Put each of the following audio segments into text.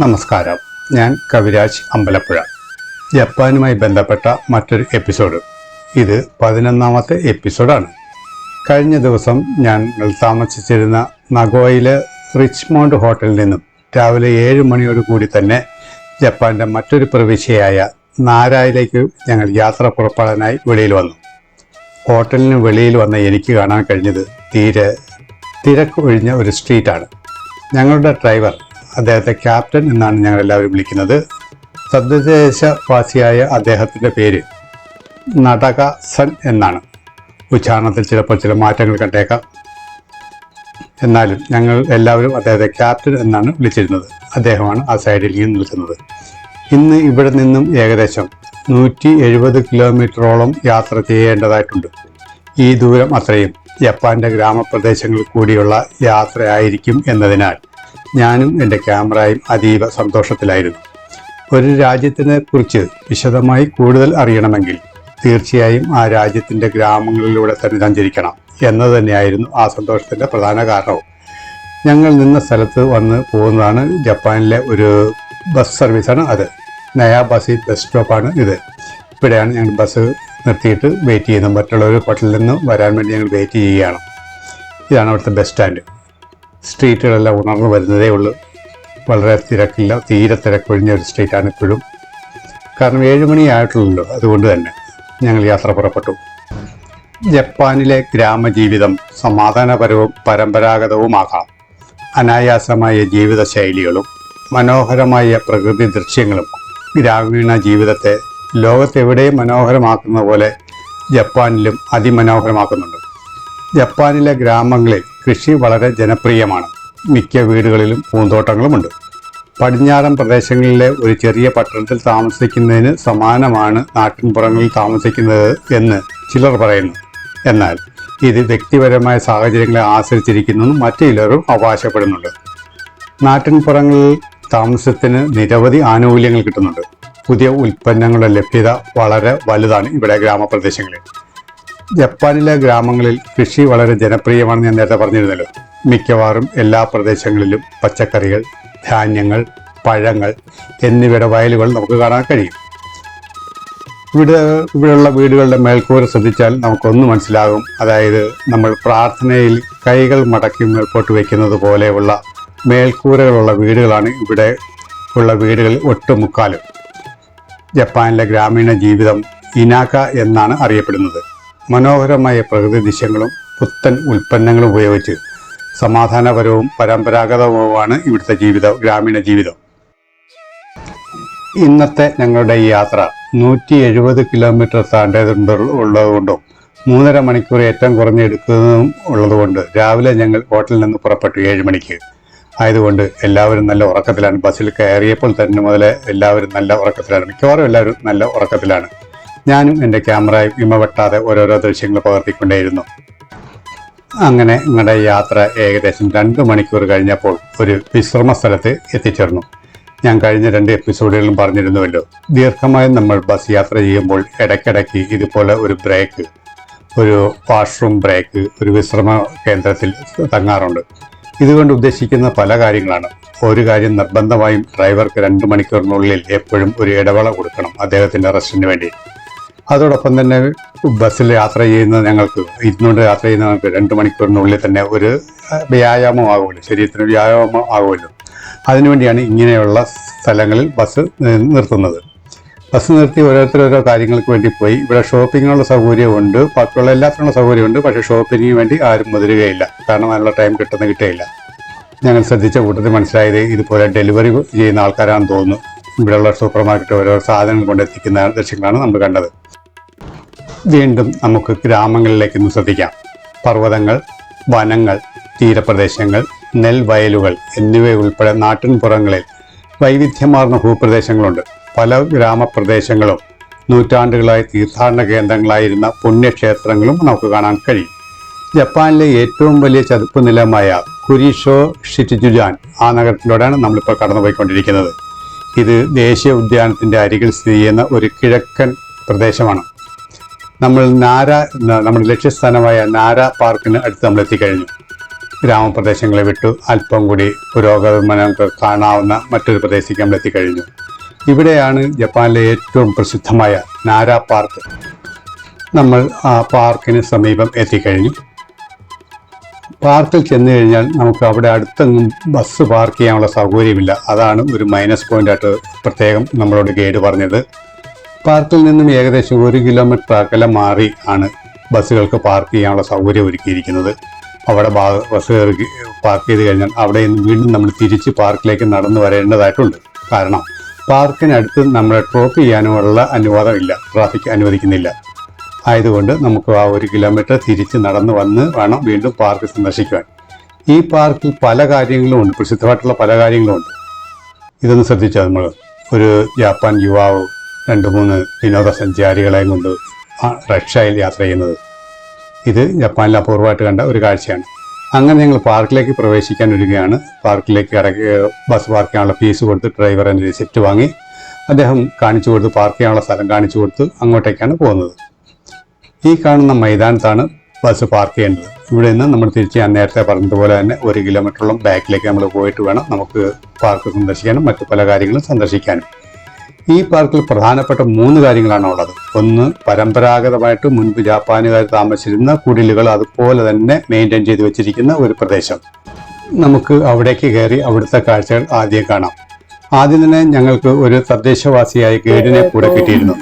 നമസ്കാരം. ഞാൻ കവിരാജ് അമ്പലപ്പുഴ. ജപ്പാനുമായി ബന്ധപ്പെട്ട മറ്റൊരു എപ്പിസോഡ്. ഇത് പതിനൊന്നാമത്തെ എപ്പിസോഡാണ്. കഴിഞ്ഞ ദിവസം ഞങ്ങൾ താമസിച്ചിരുന്ന നഗോയിലെ റിച്ച്മോണ്ട് ഹോട്ടലിൽ നിന്നും രാവിലെ ഏഴ് മണിയോട് കൂടി തന്നെ ജപ്പാന്റെ മറ്റൊരു പ്രവിശ്യയായ നാരായിലേക്ക് ഞങ്ങൾ യാത്ര പുറപ്പെടാനായി വെളിയിൽ വന്നു. ഹോട്ടലിന് വെളിയിൽ വന്ന എനിക്ക് കാണാൻ കഴിഞ്ഞത് തീരെ തിരക്ക് ഒഴിഞ്ഞ ഒരു സ്ട്രീറ്റാണ്. ഞങ്ങളുടെ ഡ്രൈവർ അദ്ദേഹത്തെ ക്യാപ്റ്റൻ എന്നാണ് ഞങ്ങൾ എല്ലാവരും വിളിക്കുന്നത്. തദ്ദേശവാസിയായ അദ്ദേഹത്തിന്റെ പേര് നടക സൺ എന്നാണ്. ഉച്ചാരണത്തിൽ ചിലപ്പോൾ ചില മാറ്റങ്ങൾ കണ്ടേക്കാം. എന്നാലും ഞങ്ങൾ എല്ലാവരും അദ്ദേഹത്തെ ക്യാപ്റ്റൻ എന്നാണ് വിളിച്ചിരുന്നത്. അദ്ദേഹമാണ് ആ സൈഡിൽ നിന്ന് നിൽക്കുന്നത്. ഇന്ന് ഇവിടെ നിന്നും ഏകദേശം നൂറ്റി എഴുപത് കിലോമീറ്ററോളം യാത്ര ചെയ്യേണ്ടതായിട്ടുണ്ട്. ഈ ദൂരം അത്രയും. ജപ്പാന്റെ ഗ്രാമപ്രദേശങ്ങളിൽ കൂടിയുള്ള യാത്രയായിരിക്കും എന്നതിനാൽ. ഞാനും എന്റെ ക്യാമറയും അതീവ സന്തോഷത്തിലായിരുന്നു. ഒരു രാജ്യത്തിനെ കുറിച്ച് വിശദമായി കൂടുതൽ അറിയണമെങ്കിൽ തീർച്ചയായും ആ രാജ്യത്തിന്റെ ഗ്രാമങ്ങളിലൂടെ തന്നെ സഞ്ചരിക്കണം എന്നത് തന്നെയായിരുന്നു ആ സന്തോഷത്തിന്റെ പ്രധാന കാരണവും ഞങ്ങൾ നിന്ന സ്ഥലത്ത് വന്ന് പോകുന്നതാണ് ജപ്പാനിലെ ഒരു ബസ് സർവീസാണ് അത്. നയാ ബസി ബസ് സ്റ്റോപ്പാണ് ഇത്. ഇവിടെയാണ് ഞങ്ങൾ ബസ് നിർത്തിയിട്ട് വെയിറ്റ് ചെയ്യുന്നത്. മറ്റുള്ളവർ ഹോട്ടലിൽ നിന്ന് വരാൻ വേണ്ടി ഞങ്ങൾ വെയിറ്റ് ചെയ്യുകയാണ്. ഇതാണ് അവിടുത്തെ ബസ് സ്റ്റാൻഡ്. സ്ട്രീറ്റുകളെല്ലാം ഉണർന്നു വരുന്നതേ ഉള്ളൂ. വളരെ തിരക്കില്ല തീരെ തിരക്കൊഴിഞ്ഞ ഒരു സ്ട്രീറ്റാണ് ഇപ്പോഴും. കാരണം ഏഴ് മണിയായിട്ടുള്ളല്ലോ അതുകൊണ്ട് തന്നെ ഞങ്ങൾ യാത്ര പുറപ്പെട്ടു. ജപ്പാനിലെ ഗ്രാമജീവിതം സമാധാനപരവും പരമ്പരാഗതവുമാകാം. അനായാസമായ ജീവിതശൈലികളും മനോഹരമായ പ്രകൃതി ദൃശ്യങ്ങളും ഗ്രാമീണ ജീവിതത്തെ ലോകത്തെവിടെയും മനോഹരമാക്കുന്ന പോലെ ജപ്പാനിലും അതിമനോഹരമാക്കുന്നുണ്ട്. ജപ്പാനിലെ ഗ്രാമങ്ങളിൽ കൃഷി വളരെ ജനപ്രിയമാണ്. മിക്ക വീടുകളിലും പൂന്തോട്ടങ്ങളുമുണ്ട്. പടിഞ്ഞാറൻ പ്രദേശങ്ങളിലെ ഒരു ചെറിയ പട്ടണത്തിൽ താമസിക്കുന്നതിന് സമാനമാണ് നാട്ടിൻപുറങ്ങളിൽ താമസിക്കുന്നത് എന്ന് ചിലർ പറയുന്നു. എന്നാൽ ഇത് വ്യക്തിപരമായ സാഹചര്യങ്ങളെ ആശ്രയിച്ചിരിക്കുന്നു മറ്റു ചിലരും അവകാശപ്പെടുന്നുണ്ട്. നാട്ടിൻപുറങ്ങളിൽ താമസത്തിന് നിരവധി ആനുകൂല്യങ്ങൾ കിട്ടുന്നുണ്ട്. പുതിയ ഉൽപ്പന്നങ്ങളുടെ ലഭ്യത വളരെ വലുതാണ് ഇവിടെ ഗ്രാമപ്രദേശങ്ങളിൽ. ജപ്പാനിലെ ഗ്രാമങ്ങളിൽ കൃഷി വളരെ ജനപ്രിയമാണെന്ന് ഞാൻ നേരത്തെ പറഞ്ഞിരുന്നല്ലോ. മിക്കവാറും എല്ലാ പ്രദേശങ്ങളിലും പച്ചക്കറികൾ ധാന്യങ്ങൾ പഴങ്ങൾ എന്നിവയുടെ വയലുകൾ നമുക്ക് കാണാൻ കഴിയും. ഇവിടെ ഇവിടെയുള്ള വീടുകളുടെ മേൽക്കൂര ശ്രദ്ധിച്ചാൽ നമുക്കൊന്ന് മനസ്സിലാകും. അതായത് നമ്മൾ പ്രാർത്ഥനയിൽ കൈകൾ മടക്കി മേൽപോട്ട് വയ്ക്കുന്നത് പോലെയുള്ള മേൽക്കൂരകളുള്ള വീടുകളാണ് ഇവിടെ ഉള്ള വീടുകളിൽ ഒട്ടുമുക്കാലും. ജപ്പാനിലെ ഗ്രാമീണ ജീവിതം ഇനാക്ക എന്നാണ് അറിയപ്പെടുന്നത്. മനോഹരമായ പ്രകൃതി ദൃശ്യങ്ങളും പുത്തൻ ഉൽപ്പന്നങ്ങളും ഉപയോഗിച്ച് സമാധാനപരവും പരമ്പരാഗതവുമാണ് ഇവിടുത്തെ ജീവിതം ഗ്രാമീണ ജീവിതം. ഇന്നത്തെ ഞങ്ങളുടെ ഈ യാത്ര നൂറ്റി എഴുപത് കിലോമീറ്റർ താണ്ടേതുണ്ട് ഉള്ളതുകൊണ്ടും മൂന്നര മണിക്കൂർ ഏറ്റവും കുറഞ്ഞെടുക്കുന്നതും ഉള്ളതുകൊണ്ട് രാവിലെ ഞങ്ങൾ ഹോട്ടലിൽ നിന്ന് പുറപ്പെട്ടു ഏഴ് മണിക്ക്. ആയതുകൊണ്ട് എല്ലാവരും നല്ല ഉറക്കത്തിലാണ്. ബസ്സിൽ കയറിയപ്പോൾ തന്നെ മുതലേ എല്ലാവരും നല്ല ഉറക്കത്തിലാണ്. മിക്കവാറും എല്ലാവരും നല്ല ഉറക്കത്തിലാണ്. ഞാനും എന്റെ ക്യാമറയും ഇമ വെട്ടാതെ ഓരോരോ ദൃശ്യങ്ങൾ പകർത്തിക്കൊണ്ടേയിരുന്നു. അങ്ങനെ ഞങ്ങളുടെ യാത്ര ഏകദേശം രണ്ട് മണിക്കൂർ കഴിഞ്ഞപ്പോൾ ഒരു വിശ്രമ സ്ഥലത്ത് എത്തിച്ചേർന്നു. ഞാൻ കഴിഞ്ഞ രണ്ട് എപ്പിസോഡുകളിലും പറഞ്ഞിരുന്നുവല്ലോ ദീർഘമായി നമ്മൾ ബസ് യാത്ര ചെയ്യുമ്പോൾ ഇടയ്ക്കിടയ്ക്ക് ഇതുപോലെ ഒരു ബ്രേക്ക് ഒരു വാഷ്റൂം ബ്രേക്ക് ഒരു വിശ്രമ കേന്ദ്രത്തിൽ തങ്ങാറുണ്ട്. ഇതുകൊണ്ട് ഉദ്ദേശിക്കുന്ന പല കാര്യങ്ങളാണ്. ഒരു കാര്യം നിർബന്ധമായും ഡ്രൈവർക്ക് രണ്ട് മണിക്കൂറിനുള്ളിൽ എപ്പോഴും ഒരു ഇടവേള കൊടുക്കണം അദ്ദേഹത്തിന്റെ റെസ്റ്റിന് വേണ്ടി. അതോടൊപ്പം തന്നെ ബസ്സിൽ യാത്ര ചെയ്യുന്ന ഞങ്ങൾക്ക് ഇരുന്നുകൊണ്ട് യാത്ര ചെയ്യുന്ന ഞങ്ങൾക്ക് രണ്ട് മണിക്കൂറിനുള്ളിൽ തന്നെ ഒരു വ്യായാമം ആകുമല്ലോ ശരീരത്തിന് വ്യായാമം ആകുമല്ലോ അതിനുവേണ്ടിയാണ് ഇങ്ങനെയുള്ള സ്ഥലങ്ങളിൽ ബസ് നിർത്തുന്നത്. ബസ് നിർത്തി ഓരോരുത്തർ ഓരോ കാര്യങ്ങൾക്ക് വേണ്ടി പോയി. ഇവിടെ ഷോപ്പിങ്ങിനുള്ള സൗകര്യമുണ്ട്. ബാക്കിയുള്ള എല്ലാത്തിനുള്ള സൗകര്യമുണ്ട്. പക്ഷേ ഷോപ്പിങ്ങിന് വേണ്ടി ആരും മുതിരുകയില്ല. കാരണം അതിനുള്ള ടൈം കിട്ടുന്ന കിട്ടുകയില്ല ഞങ്ങൾ ശ്രദ്ധിച്ച കൂട്ടത്തിൽ മനസ്സിലായത് ഇതുപോലെ ഡെലിവറി ചെയ്യുന്ന ആൾക്കാരാണെന്ന് തോന്നുന്നു. ഇവിടെയുള്ള സൂപ്പർ മാർക്കറ്റ് ഓരോ സാധനങ്ങൾ കൊണ്ടെത്തിക്കുന്ന ദൃശ്യങ്ങളാണ് നമ്മൾ കണ്ടത്. വീണ്ടും നമുക്ക് ഗ്രാമങ്ങളിലേക്ക് ഒന്ന് ശ്രദ്ധിക്കാം. പർവതങ്ങൾ വനങ്ങൾ തീരപ്രദേശങ്ങൾ നെൽവയലുകൾ എന്നിവയുൾപ്പെടെ നാട്ടിൻപുറങ്ങളിൽ വൈവിധ്യമാർന്ന ഭൂപ്രദേശങ്ങളുണ്ട്. പല ഗ്രാമപ്രദേശങ്ങളും നൂറ്റാണ്ടുകളായി തീർത്ഥാടന കേന്ദ്രങ്ങളായിരുന്ന പുണ്യക്ഷേത്രങ്ങളും നമുക്ക് കാണാൻ കഴിയും. ജപ്പാനിലെ ഏറ്റവും വലിയ ചതുപ്പ് നിലമായ കുരിഷോ ഷിറ്റിജുജാൻ ആ നഗരത്തിലൂടെയാണ് നമ്മളിപ്പോൾ കടന്നുപോയിക്കൊണ്ടിരിക്കുന്നത്. ഇത് ദേശീയ ഉദ്യാനത്തിന്റെ അരികിൽ സ്ഥിതി ചെയ്യുന്ന ഒരു കിഴക്കൻ പ്രദേശമാണ്. നമ്മൾ നാര നമ്മുടെ ലക്ഷ്യസ്ഥാനമായ നാര പാർക്കിന് അടുത്ത് നമ്മൾ എത്തിക്കഴിഞ്ഞു. ഗ്രാമപ്രദേശങ്ങളെ വിട്ടു അല്പം കൂടി പുരോഗമനം കാണാവുന്ന മറ്റൊരു പ്രദേശത്തേക്ക് നമ്മൾ എത്തിക്കഴിഞ്ഞു. ഇവിടെയാണ് ജപ്പാനിലെ ഏറ്റവും പ്രസിദ്ധമായ നാര പാർക്ക്. നമ്മൾ ആ പാർക്കിന് സമീപം എത്തിക്കഴിഞ്ഞു. പാർക്കിൽ ചെന്ന് കഴിഞ്ഞാൽ നമുക്ക് അവിടെ അടുത്തെങ്ങും ബസ് പാർക്ക് ചെയ്യാനുള്ള സൗകര്യമില്ല. അതാണ് ഒരു മൈനസ് പോയിന്റ് ആയിട്ട് പ്രത്യേകം നമ്മളോട് ഗൈഡ് പറഞ്ഞത്. പാർക്കിൽ നിന്നും ഏകദേശം ഒരു കിലോമീറ്റർ അകലെ മാറി ആണ് ബസ്സുകൾക്ക് പാർക്ക് ചെയ്യാനുള്ള സൗകര്യം ഒരുക്കിയിരിക്കുന്നത്. അവിടെ ബസ് കയറി പാർക്ക് ചെയ്ത് കഴിഞ്ഞാൽ അവിടെ നിന്ന് വീണ്ടും നമ്മൾ തിരിച്ച് പാർക്കിലേക്ക് നടന്നു വരേണ്ടതായിട്ടുണ്ട്. കാരണം പാർക്കിനടുത്ത് നമ്മളെ ഡ്രോപ്പ് ചെയ്യാനുമുള്ള അനുവാദമില്ല ട്രാഫിക് അനുവദിക്കുന്നില്ല. ആയതുകൊണ്ട് നമുക്ക് ആ ഒരു കിലോമീറ്റർ തിരിച്ച് നടന്നു വന്ന് വേണം വീണ്ടും പാർക്ക് സന്ദർശിക്കുവാൻ. ഈ പാർക്കിൽ പല കാര്യങ്ങളും ഉണ്ട് പ്രസിദ്ധമായിട്ടുള്ള പല കാര്യങ്ങളും ഉണ്ട്. ഇതൊന്ന് ശ്രദ്ധിച്ചാൽ നമ്മൾ ഒരു ജാപ്പാൻ യുവാവ് രണ്ട് മൂന്ന് വിനോദസഞ്ചാരികളെയും കൊണ്ട് റഷ്യയിൽ യാത്ര ചെയ്യുന്നത്. ഇത് ജപ്പാനിൽ അപൂർവമായിട്ട് കണ്ട ഒരു കാഴ്ചയാണ്. അങ്ങനെ ഞങ്ങൾ പാർക്കിലേക്ക് പ്രവേശിക്കാൻ ഒരുങ്ങുകയാണ്. പാർക്കിലേക്ക് ഇടയ്ക്ക് ബസ് പാർക്ക് ചെയ്യാനുള്ള ഫീസ് കൊടുത്ത് ഡ്രൈവർ എന്റെ വാങ്ങി അദ്ദേഹം കാണിച്ചു കൊടുത്ത് പാർക്ക് ചെയ്യാനുള്ള സ്ഥലം കാണിച്ചു കൊടുത്ത് അങ്ങോട്ടേക്കാണ് പോകുന്നത്. ഈ കാണുന്ന മൈതാനത്താണ് ബസ് പാർക്ക് ചെയ്യേണ്ടത്. ഇവിടെ നിന്ന് നമ്മൾ തിരിച്ച് ഞാൻ നേരത്തെ പറഞ്ഞതുപോലെ തന്നെ ഒരു കിലോമീറ്ററോളം ബാക്കിലേക്ക് നമ്മൾ പോയിട്ട് വേണം നമുക്ക് പാർക്ക് സന്ദർശിക്കാനും മറ്റു പല കാര്യങ്ങളും സന്ദർശിക്കാനും. ഈ പാർക്കിൽ പ്രധാനപ്പെട്ട മൂന്ന് കാര്യങ്ങളാണ് ഉള്ളത് ഒന്ന് പരമ്പരാഗതമായിട്ട് മുൻപ് ജാപ്പാനുകാർ താമസിച്ചിരുന്ന കുടിലുകൾ അതുപോലെ തന്നെ മെയിന്റെയിൻ ചെയ്തു വെച്ചിരിക്കുന്ന ഒരു പ്രദേശം നമുക്ക് അവിടേക്ക് കയറി അവിടുത്തെ കാഴ്ചകൾ ആദ്യം കാണാം ആദ്യം തന്നെ ഞങ്ങൾക്ക് ഒരു തദ്ദേശവാസിയായ ഗൈഡിനെ കൂടെ കിട്ടിയിരുന്നു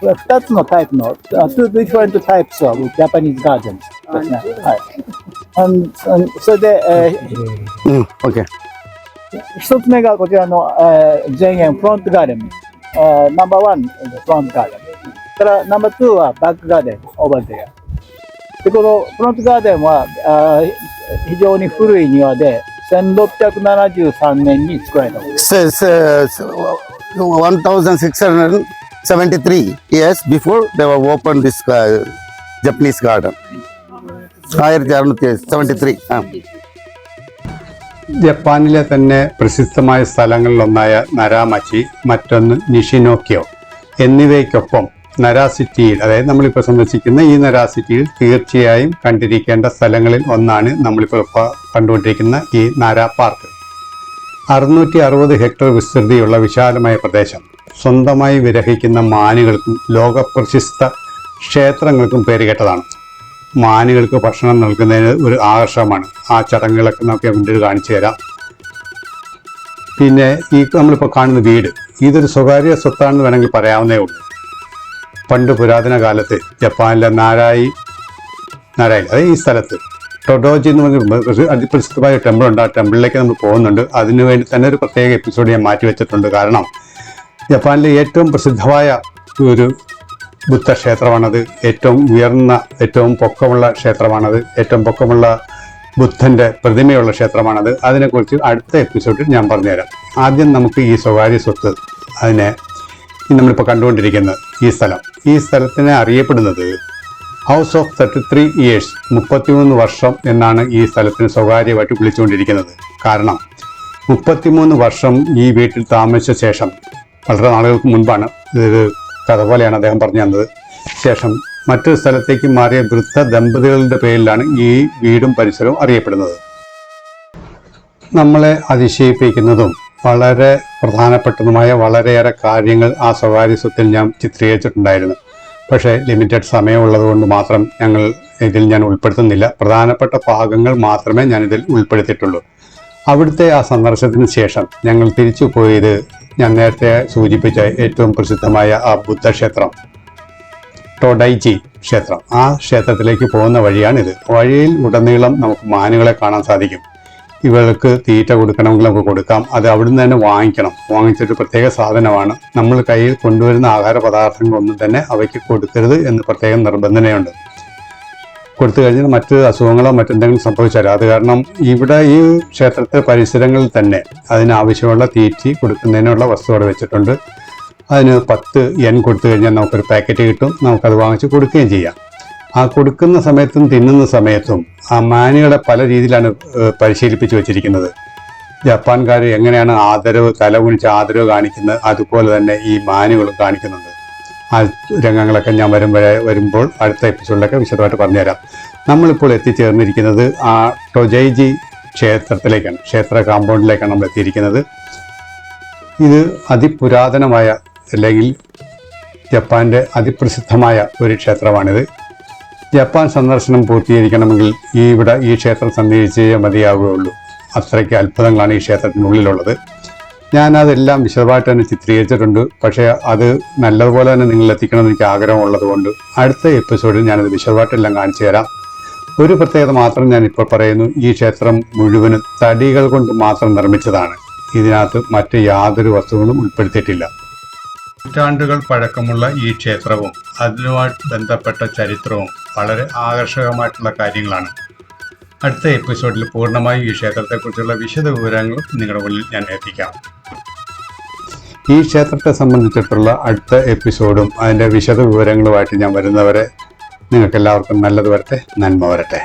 このおこのいいえー地域、えーこの石家の中に2つのタイプの、あ two different types of Japanese gardens ですね。はい。それで、えうん、OK。ー一つ目がこちらの、えー前園フロントガーデン。えーナンバーワン、フロントガーデン。からナンバーツーはバックガーデン、オーバーデア。で、このフロントガーデンは、非常に古い庭で、1673年に作られたものです Says uh, 1673 years before they were opened this uh, Japanese garden. ജപ്പാനിലെ തന്നെ പ്രസിദ്ധമായ സ്ഥലങ്ങളിലൊന്നായ നരാമച്ചി മറ്റൊന്ന് നിഷിനോക്കിയോ എന്നിവയ്ക്കൊപ്പം നരാ സിറ്റിയിൽ അതായത് നമ്മളിപ്പോൾ സന്ദർശിക്കുന്ന ഈ നരാ സിറ്റിയിൽ തീർച്ചയായും കണ്ടിരിക്കേണ്ട സ്ഥലങ്ങളിൽ ഒന്നാണ് നമ്മളിപ്പോൾ കണ്ടുകൊണ്ടിരിക്കുന്ന ഈ നാരാ പാർക്ക്. അറുന്നൂറ്റി അറുപത് ഹെക്ടർ വിസ്തൃതിയുള്ള വിശാലമായ പ്രദേശം. സ്വന്തമായി വിരഹിക്കുന്ന മാനുകൾക്കും ലോകപ്രശസ്ത ക്ഷേത്രങ്ങൾക്കും പേരുകേട്ടതാണ് മാനുകൾക്ക് ഭക്ഷണം നൽകുന്നതിന് ഒരു ആകർഷണമാണ്. ആ ചടങ്ങുകളൊക്കെ നമുക്ക് മുന്നിൽ കാണിച്ചു തരാം. പിന്നെ ഈ നമ്മളിപ്പോൾ കാണുന്ന വീട് ഇതൊരു സ്വകാര്യ സ്വത്താണെന്ന് വേണമെങ്കിൽ പറയാവുന്നേ ഉള്ളൂ. പണ്ട് പുരാതന കാലത്ത് ജപ്പാനിലെ നാരായി നാരായി അതായത് ഈ സ്ഥലത്ത് ടൊഡോജി എന്ന് പറഞ്ഞ അതിപ്രസിദ്ധമായ ടെമ്പിൾ ഉണ്ട് ആ ടെമ്പിളിലേക്ക് നമ്മൾ പോകുന്നുണ്ട്. അതിനു വേണ്ടി തന്നെ ഒരു പ്രത്യേക എപ്പിസോഡ് ഞാൻ മാറ്റി വെച്ചിട്ടുണ്ട് കാരണം ജപ്പാനിലെ ഏറ്റവും പ്രസിദ്ധമായ ഒരു ബുദ്ധക്ഷേത്രമാണത്. ഏറ്റവും ഉയർന്ന ഏറ്റവും പൊക്കമുള്ള ക്ഷേത്രമാണത്. ഏറ്റവും പൊക്കമുള്ള ബുദ്ധന്റെ പ്രതിമയുള്ള ക്ഷേത്രമാണത്. അതിനെക്കുറിച്ച് അടുത്ത എപ്പിസോഡിൽ ഞാൻ പറഞ്ഞുതരാം. ആദ്യം നമുക്ക് ഈ സ്വകാര്യ സ്വത്ത് അതിനെ നമ്മളിപ്പോൾ കണ്ടുകൊണ്ടിരിക്കുന്നത് ഈ സ്ഥലം. ഈ സ്ഥലത്തിനെ അറിയപ്പെടുന്നത് house of thirty three years മുപ്പത്തിമൂന്ന് വർഷം എന്നാണ് ഈ സ്ഥലത്തിന് സ്വകാര്യമായിട്ട് വിളിച്ചുകൊണ്ടിരിക്കുന്നത്. കാരണം മുപ്പത്തിമൂന്ന് വർഷം ഈ വീട്ടിൽ താമസിച്ച ശേഷം വളരെ നാളുകൾക്ക് മുൻപാണ് ഇതൊരു കഥ പോലെയാണ് അദ്ദേഹം പറഞ്ഞു തന്നത്. ശേഷം മറ്റൊരു സ്ഥലത്തേക്ക് മാറിയ വൃദ്ധ ദമ്പതികളുടെ പേരിലാണ് ഈ വീടും പരിസരവും അറിയപ്പെടുന്നത്. നമ്മളെ അതിശയിപ്പിക്കുന്നതും വളരെ പ്രധാനപ്പെട്ടതുമായ വളരെയേറെ കാര്യങ്ങൾ ആ സ്വകാര്യ സ്വത്തിൽ ഞാൻ ചിത്രീകരിച്ചിട്ടുണ്ടായിരുന്നു. പക്ഷേ ലിമിറ്റഡ് സമയമുള്ളതുകൊണ്ട് മാത്രം ഞങ്ങൾ ഇതിൽ ഞാൻ ഉൾപ്പെടുത്തുന്നില്ല. പ്രധാനപ്പെട്ട ഭാഗങ്ങൾ മാത്രമേ ഞാൻ ഇതിൽ ഉൾപ്പെടുത്തിയിട്ടുള്ളൂ. അവിടുത്തെ ആ സന്ദർശനത്തിന് ശേഷം ഞങ്ങൾ തിരിച്ചു പോയത് ഞാൻ നേരത്തെ സൂചിപ്പിച്ച ഏറ്റവും പ്രസിദ്ധമായ ആ ബുദ്ധക്ഷേത്രം ടോഡൈജി ക്ഷേത്രം. ആ ക്ഷേത്രത്തിലേക്ക് പോകുന്ന വഴിയാണിത്. വഴിയിൽ ഉടനീളം നമുക്ക് മാനുകളെ കാണാൻ സാധിക്കും. ഇവർക്ക് തീറ്റ കൊടുക്കണമെങ്കിൽ നമുക്ക് കൊടുക്കാം. അത് അവിടുന്ന് തന്നെ വാങ്ങിക്കണം. വാങ്ങിച്ചൊരു പ്രത്യേക സാധനമാണ്. നമ്മൾ കയ്യിൽ കൊണ്ടുവരുന്ന ആഹാര പദാർത്ഥങ്ങളൊന്നും തന്നെ അവയ്ക്ക് കൊടുക്കരുത് എന്ന് പ്രത്യേകം നിബന്ധനയുണ്ട് കൊടുത്തു കഴിഞ്ഞാൽ മറ്റ് അസുഖങ്ങളോ മറ്റെന്തെങ്കിലും സംഭവിച്ചാലോ അത് കാരണം ഇവിടെ ഈ ക്ഷേത്രത്തെ പരിസരങ്ങളിൽ തന്നെ അതിനാവശ്യമുള്ള തീറ്റി കൊടുക്കുന്നതിനുള്ള വസ്തു അവിടെ വെച്ചിട്ടുണ്ട്. അതിന് പത്ത് എൻ കൊടുത്തു കഴിഞ്ഞാൽ നമുക്കൊരു പാക്കറ്റ് കിട്ടും. നമുക്കത് വാങ്ങിച്ച് കൊടുക്കുകയും ചെയ്യാം. ആ കൊടുക്കുന്ന സമയത്തും തിന്നുന്ന സമയത്തും ആ മാനുകളെ പല രീതിയിലാണ് പരിശീലിപ്പിച്ച് വെച്ചിരിക്കുന്നത്. ജപ്പാൻകാർ എങ്ങനെയാണ് ആദരവ് തല കുനിച്ച് ആദരവ് കാണിക്കുന്നത് അതുപോലെ തന്നെ ഈ മാനുകൾ കാണിക്കുന്നുണ്ട്. ആ രംഗങ്ങളൊക്കെ ഞാൻ വരുമ്പോഴേ വരുമ്പോൾ അടുത്ത എപ്പിസോഡിലൊക്കെ വിശദമായിട്ട് പറഞ്ഞുതരാം. നമ്മളിപ്പോൾ എത്തിച്ചേർന്നിരിക്കുന്നത് ആ ടൊജൈജി ക്ഷേത്രത്തിലേക്കാണ്. ക്ഷേത്ര കാമ്പൗണ്ടിലേക്കാണ് നമ്മൾ എത്തിയിരിക്കുന്നത്. ഇത് അതിപുരാതനമായ അല്ലെങ്കിൽ ജപ്പാന്റെ അതിപ്രസിദ്ധമായ ഒരു ക്ഷേത്രമാണിത്. ജപ്പാൻ സന്ദർശനം പൂർത്തീകരിക്കണമെങ്കിൽ ഈ ഇവിടെ ഈ ക്ഷേത്രം സന്ദർശിച്ചേ മതിയാവുകയുള്ളൂ. അത്രയ്ക്ക് അത്ഭുതങ്ങളാണ് ഈ ക്ഷേത്രത്തിനുള്ളിലുള്ളത്. ഞാൻ അതെല്ലാം വിശദമായിട്ട് തന്നെ ചിത്രീകരിച്ചിട്ടുണ്ട്. പക്ഷേ അത് നല്ലതുപോലെ തന്നെ നിങ്ങൾ എത്തിക്കണമെന്ന് എനിക്ക് ആഗ്രഹമുള്ളത് കൊണ്ട് അടുത്ത എപ്പിസോഡിൽ ഞാനത് വിശദമായിട്ടെല്ലാം കാണിച്ചു തരാം. ഒരു പ്രത്യേകത മാത്രം ഞാൻ ഇപ്പോൾ പറയുന്നു. ഈ ക്ഷേത്രം മുഴുവനും തടികൾ കൊണ്ട് മാത്രം നിർമ്മിച്ചതാണ്. ഇതിനകത്ത് മറ്റ് യാതൊരു വസ്തുക്കളും ഉൾപ്പെടുത്തിയിട്ടില്ല. നൂറ്റാണ്ടുകൾ പഴക്കമുള്ള ഈ ക്ഷേത്രവും അതിനുമായിട്ട് ബന്ധപ്പെട്ട ചരിത്രവും വളരെ ആകർഷകമായിട്ടുള്ള കാര്യങ്ങളാണ്. അടുത്ത എപ്പിസോഡിൽ പൂർണമായും ഈ ക്ഷേത്രത്തെക്കുറിച്ചുള്ള വിശദ വിവരങ്ങൾ നിങ്ങളുടെ മുന്നിൽ ഞാൻ എത്തിക്കാം. ഈ ക്ഷേത്രത്തെ സംബന്ധിച്ചിട്ടുള്ള അടുത്ത എപ്പിസോഡും അതിന്റെ വിശദ വിവരങ്ങളുമായിട്ട് ഞാൻ വരുന്നവരെ നിങ്ങൾക്കെല്ലാവർക്കും നല്ലത് വരട്ടെ നന്മ വരട്ടെ.